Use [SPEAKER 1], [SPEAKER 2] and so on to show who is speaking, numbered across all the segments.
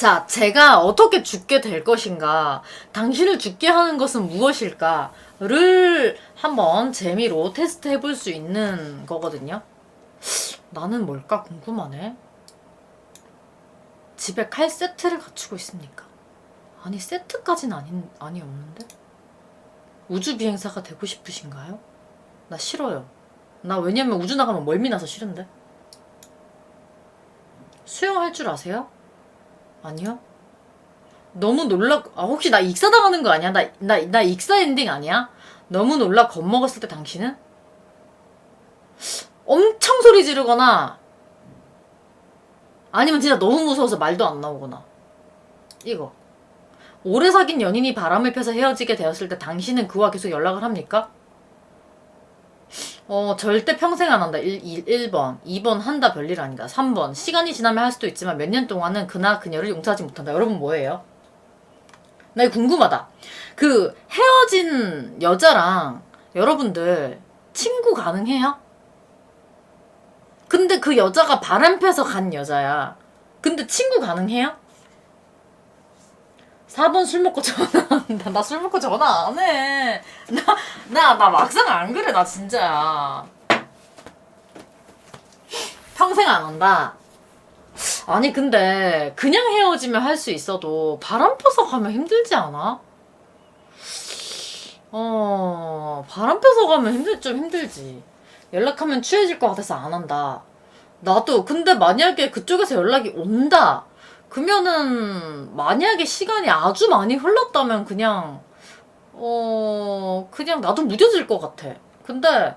[SPEAKER 1] 자, 제가 어떻게 죽게 될 것인가, 당신을 죽게 하는 것은 무엇일까를 한번 재미로 테스트 해볼 수 있는 거거든요. 나는 뭘까 궁금하네. 집에 칼 세트를 갖추고 있습니까? 아니, 세트까진 아닌, 아니 없는데? 우주 비행사가 되고 싶으신가요? 나 싫어요. 나 왜냐면 우주 나가면 멀미 나서 싫은데. 수영할 줄 아세요? 아니요. 너무 놀라, 아, 혹시 나 익사 당하는 거 아니야? 나, 나, 나 익사 엔딩 아니야? 너무 놀라 겁먹었을 때 당신은? 엄청 소리 지르거나, 아니면 진짜 너무 무서워서 말도 안 나오거나. 이거. 오래 사귄 연인이 바람을 펴서 헤어지게 되었을 때 당신은 그와 계속 연락을 합니까? 어, 절대 평생 안 한다. 1, 1, 번 2번 한다 별일 아니다. 3번 시간이 지나면 할 수도 있지만 몇 년 동안은 그나 그녀를 용서하지 못한다. 여러분 뭐예요? 나 이거 궁금하다. 그 헤어진 여자랑 여러분들 친구 가능해요? 근데 그 여자가 바람 펴서 간 여자야. 근데 친구 가능해요? 4번 술 먹고 전화한다. 나 술 먹고 전화 안 해. 나, 나, 나 막상 안 그래. 나 진짜야. 평생 안 한다. 아니, 근데 그냥 헤어지면 할 수 있어도 바람 펴서 가면 힘들지 않아? 어, 바람 펴서 가면 힘들, 좀 힘들지. 연락하면 취해질 것 같아서 안 한다. 나도, 근데 만약에 그쪽에서 연락이 온다. 그러면은 만약에 시간이 아주 많이 흘렀다면 그냥 어 그냥 나도 무뎌질 것 같아. 근데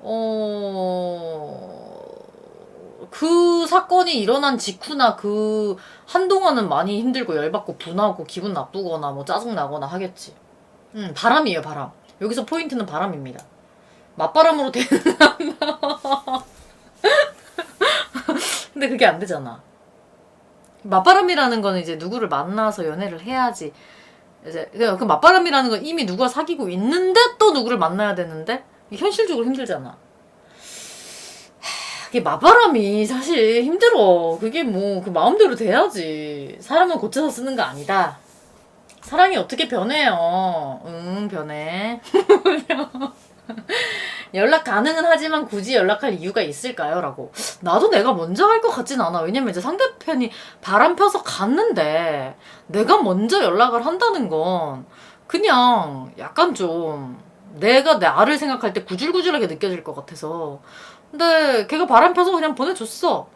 [SPEAKER 1] 어 그 사건이 일어난 직후나 그 한동안은 많이 힘들고 열받고 분하고 기분 나쁘거나 뭐 짜증 나거나 하겠지. 음 바람이에요 바람. 여기서 포인트는 바람입니다. 맞바람으로 되는 근데 그게 안 되잖아. 맞바람이라는 거는 이제 누구를 만나서 연애를 해야지. 이제 그 맞바람이라는 건 이미 누가 사귀고 있는데 또 누구를 만나야 되는데 현실적으로 힘들잖아. 그게 맞바람이 사실 힘들어. 그게 뭐 그 마음대로 돼야지. 사람은 고쳐서 쓰는 거 아니다. 사랑이 어떻게 변해요? 응, 변해. 연락 가능은 하지만 굳이 연락할 이유가 있을까요? 라고. 나도 내가 먼저 할 것 같진 않아. 왜냐면 이제 상대편이 바람 펴서 갔는데 내가 먼저 연락을 한다는 건 그냥 약간 좀 내가 나를 생각할 때 구질구질하게 느껴질 것 같아서. 근데 걔가 바람 펴서 그냥 보내줬어.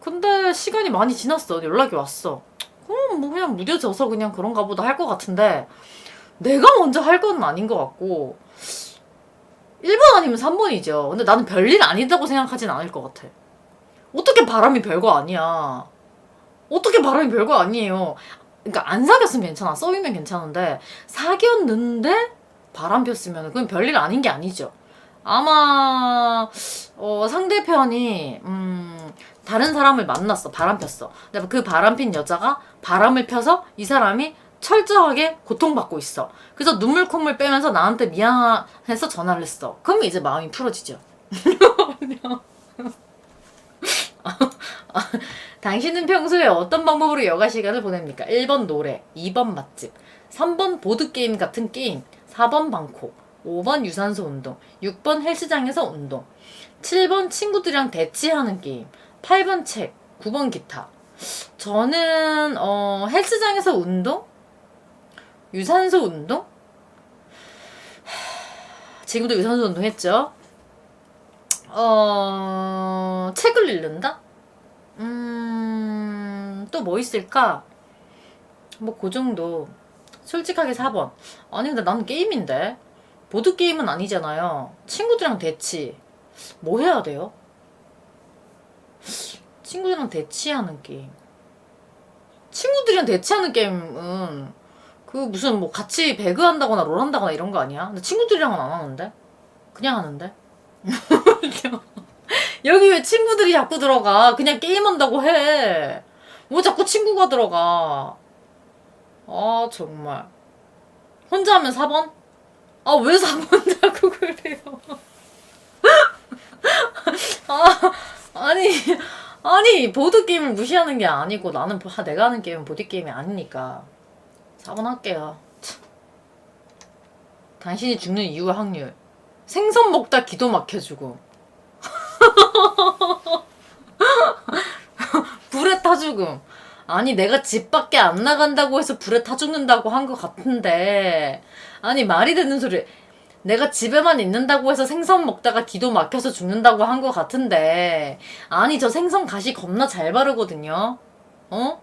[SPEAKER 1] 근데 시간이 많이 지났어. 연락이 왔어. 그럼 뭐 그냥 무뎌져서 그냥 그런가 보다 할 것 같은데 내가 먼저 할 건 아닌 것 같고 1번 아니면 3번이죠. 근데 나는 별일 아니다고 생각하진 않을 것 같아. 어떻게 바람이 별거 아니야. 어떻게 바람이 별거 아니에요. 그러니까 안 사귀었으면 괜찮아. 써이면 괜찮은데 사귀었는데 바람 폈으면 그건 별일 아닌 게 아니죠. 아마 어, 상대편이 음, 다른 사람을 만났어. 바람 폈어. 근데 그 바람 핀 여자가 바람을 펴서 이 사람이 철저하게 고통받고 있어. 그래서 눈물 콧물 빼면서 나한테 미안해서 전화를 했어. 그러면 이제 마음이 풀어지죠. 당신은 평소에 어떤 방법으로 여가 시간을 보냅니까? 1번 노래, 2번 맛집, 3번 보드게임 같은 게임, 4번 방콕, 5번 유산소 운동, 6번 헬스장에서 운동, 7번 친구들이랑 대치하는 게임, 8번 책, 9번 기타. 저는 어, 헬스장에서 운동? 유산소 운동? 지금도 유산소 운동 했죠? 어, 책을 읽는다? 음, 또 뭐 있을까? 뭐, 그 정도. 솔직하게 4번. 아니, 근데 나는 게임인데. 보드게임은 아니잖아요. 친구들이랑 대치. 뭐 해야 돼요? 친구들이랑 대치하는 게임. 친구들이랑 대치하는 게임은 그 무슨 뭐 같이 배그 한다거나 롤 한다거나 이런 거 아니야? 근데 친구들이랑은 안 하는데? 그냥 하는데? 여기 왜 친구들이 자꾸 들어가? 그냥 게임한다고 해. 뭐 자꾸 친구가 들어가? 아, 정말. 혼자 하면 4번? 아, 왜 4번 자꾸 그래요? 아, 아니, 아니 보드게임을 무시하는 게 아니고 나는 보- 내가 하는 게임은 보드게임이 아니니까 4번 할게요. 참. 당신이 죽는 이유 확률. 생선 먹다 기도 막혀주고. 불에 타 죽음 아니 내가 집 밖에 안 나간다고 해서 불에 타 죽는다고 한 것 같은데. 아니 말이 되는 소리. 내가 집에만 있는다고 해서 생선 먹다가 기도 막혀서 죽는다고 한 것 같은데. 아니 저 생선 가시 겁나 잘 바르거든요. 어?